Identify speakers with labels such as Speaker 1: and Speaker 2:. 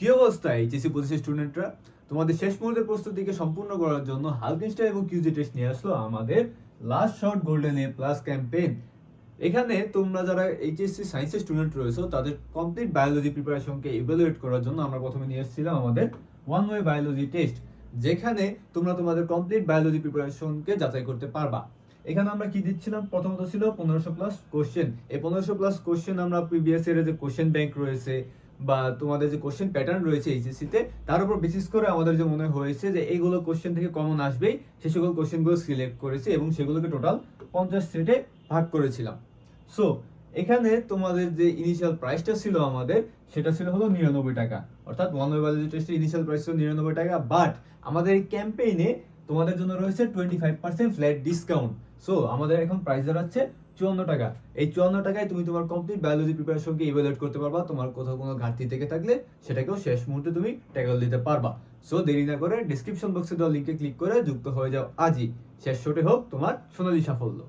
Speaker 1: কি অবস্থা এইচএসি পঁচিশ স্টুডেন্টরা? তোমাদের শেষ মুহূর্তের প্রস্তুতিকে সম্পূর্ণ করার জন্য হালকেনস্টার এবং কিউজি টেস্ট নিয়ে আসলো আমাদের last short golden A plus campaign এখানে তোমরা যারা এইচএসসি সায়েন্সের স্টুডেন্ট রয়েছো, তাদের কমপ্লিট বায়োলজি প্রিপারেশনকে ইভ্যালুয়েট করার জন্য আমরা প্রথমে নিয়ে এসেছিলাম আমাদের ওয়ান ওয়ে বায়োলজি টেস্ট যেখানে তোমরা তোমাদের কমপ্লিট বায়োলজি প্রিপারেশনকে যাচাই করতে পারবা। এখানে আমরা কি দিচ্ছিলাম? প্রথমত ছিল পনেরোশো প্লাস কোশ্চেন এই পনেরোশো প্লাস কোশ্চেন আমরা প্রিভিয়াস ইয়ারের যে কোশ্চেন ব্যাংক রয়েছে বা তোমাদের যে কোশ্চেন প্যাটার্ন রয়েছে এইচএসসিতে তার উপর বেসিস করে আমাদের যে মনে হয়েছে যে এইগুলো কোশ্চেন থেকে কমন আসবেই, সে সকল কোশ্চেনগুলো সিলেক্ট করেছি এবং সেগুলোকে টোটাল পঞ্চাশ সেটে ভাগ করেছিলাম। সো এখানে তোমাদের যে ইনিশিয়াল প্রাইসটা ছিল আমাদের, সেটা ছিল হলো নিরানব্বই টাকা। অর্থাৎ ওয়ান ওয়ে বায়োলজি টেস্টের ইনিশিয়াল প্রাইস ছিল নিরানব্বই টাকা বাট আমাদের ক্যাম্পেইনে তোমাদের জন্য রয়েছে twenty five percent flat discount so আমাদের এখন প্রাইস দাঁড়াচ্ছে চুয়ান্ন টাকা। এই চুয়ান্ন টাকায় তুমি তোমার কমপ্লিট বায়োলজি প্রিপারেশনকে ইভ্যালুয়েট করতে পারবা। তোমার কোথাও কোনো ঘাটতি থেকে থাকলে সেটাকেও শেষ মুহূর্তে তুমি ট্যাকল দিতে পারবা। সো দেরি না করে ডিসক্রিপশন বক্সে দেওয়া লিঙ্কে ক্লিক করে যুক্ত হয়ে যাও আজই। শেষ শোটে হোক তোমার সোনালি সাফল্য।